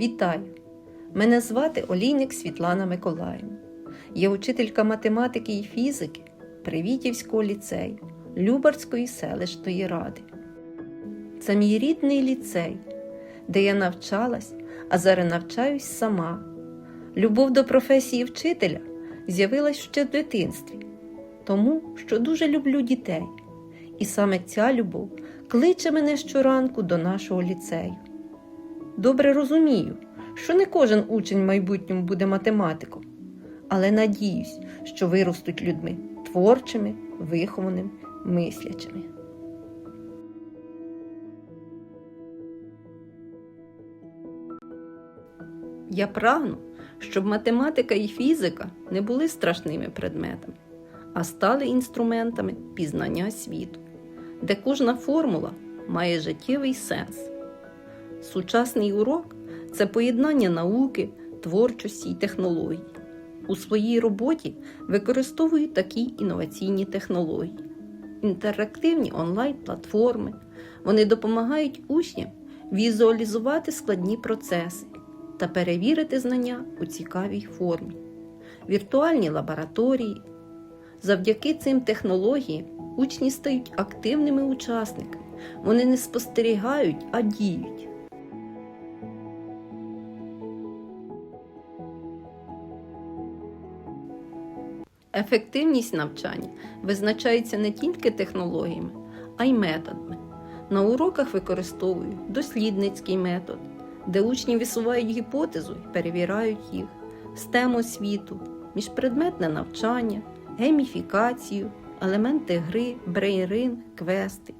Вітаю! Мене звати Олійник Світлана Миколаївна. Я учителька математики і фізики Привітівського ліцею Любарської селищної ради. Це мій рідний ліцей, де я навчалась, а зараз навчаюсь сама. Любов до професії вчителя з'явилась ще в дитинстві, тому що дуже люблю дітей. І саме ця любов кличе мене щоранку до нашого ліцею. Добре розумію, що не кожен учень в майбутньому буде математиком, але надіюсь, що виростуть людьми творчими, вихованими, мислячими. Я прагну, щоб математика і фізика не були страшними предметами, а стали інструментами пізнання світу, де кожна формула має життєвий сенс. Сучасний урок це поєднання науки, творчості й технологій. У своїй роботі використовую такі інноваційні технології, інтерактивні онлайн-платформи. Вони допомагають учням візуалізувати складні процеси та перевірити знання у цікавій формі, віртуальні лабораторії. Завдяки цим технологіям учні стають активними учасниками. Вони не спостерігають, а діють. Ефективність навчання визначається не тільки технологіями, а й методами. На уроках використовую дослідницький метод, де учні висувають гіпотезу і перевіряють їх, STEM освіту, міжпредметне навчання, гейміфікацію, елементи гри, брейрин, квести,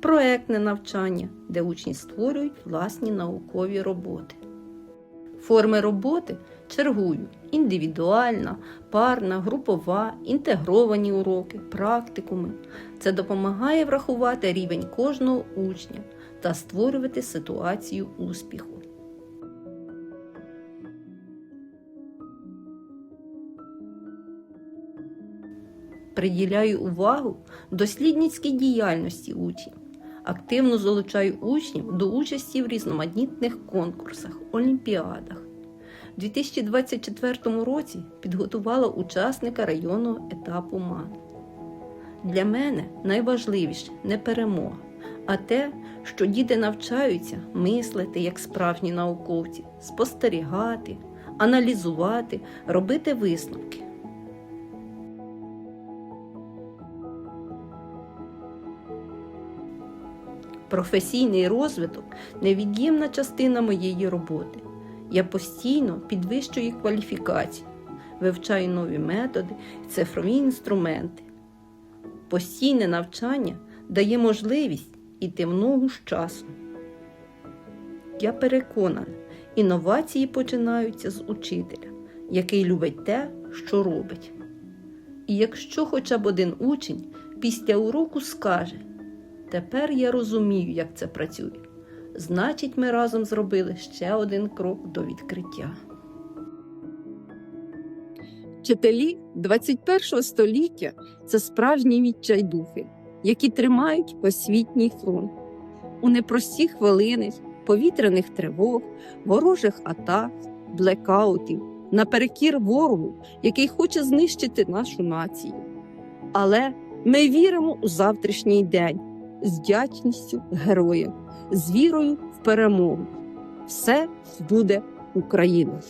проектне навчання, де учні створюють власні наукові роботи. Форми роботи чергую індивідуальна, парна, групова, інтегровані уроки, практикуми. Це допомагає врахувати рівень кожного учня та створювати ситуацію успіху. Приділяю увагу дослідницькій діяльності учнів. Активно залучаю учнів до участі в різноманітних конкурсах, олімпіадах. У 2024 році підготувала учасника районного етапу МАН. Для мене найважливіше не перемога, а те, що діти навчаються мислити як справжні науковці, спостерігати, аналізувати, робити висновки. Професійний розвиток невід'ємна частина моєї роботи. Я постійно підвищую кваліфікацію, вивчаю нові методи і цифрові інструменти. Постійне навчання дає можливість іти в ногу з часом. Я переконана, інновації починаються з учителя, який любить те, що робить. І якщо хоча б один учень після уроку скаже, тепер я розумію, як це працює. Значить, ми разом зробили ще один крок до відкриття. Вчителі 21 століття це справжні відчайдухи, які тримають освітній фронт. У непрості хвилини повітряних тривог, ворожих атак, блекаутів, наперекір ворогу, який хоче знищити нашу націю. Але ми віримо у завтрашній день з вдячністю героям, з вірою в перемогу. Все буде Україною.